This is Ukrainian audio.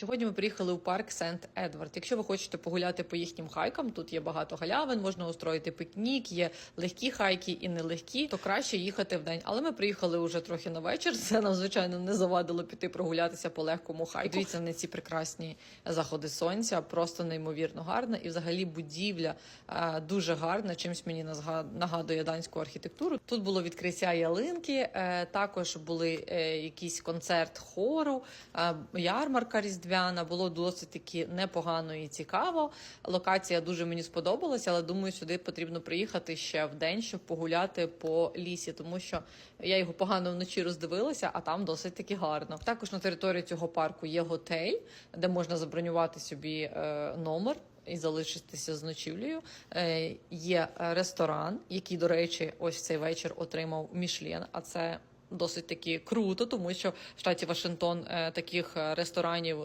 Сьогодні ми приїхали у парк Сент Едвард. Якщо ви хочете погуляти по їхнім хайкам, тут є багато галявин, можна устроїти пікнік, є легкі хайки і нелегкі, то краще їхати в день. Але ми приїхали уже трохи на вечір. Це нам звичайно не завадило піти прогулятися по легкому хайку. Дивіться на ці прекрасні заходи сонця, просто неймовірно гарна. І взагалі будівля е, дуже гарна. Чимсь мені нагадує данську архітектуру. Тут було відкриття ялинки, е, також були е, якийсь концерт хору, ярмарка різдвяна. Було досить таки непогано і цікаво. Локація дуже мені сподобалася, але думаю, сюди потрібно приїхати ще в день, щоб погуляти по лісі, тому що я його погано вночі роздивилася, а там досить таки гарно. Також на території цього парку є готель, де можна забронювати собі е, номер. І залишитися з ночівлею. Е, є ресторан, який, до речі, ось цей вечір отримав Мішлен. А це досить таки круто, тому що в штаті Вашингтон е, таких е, ресторанів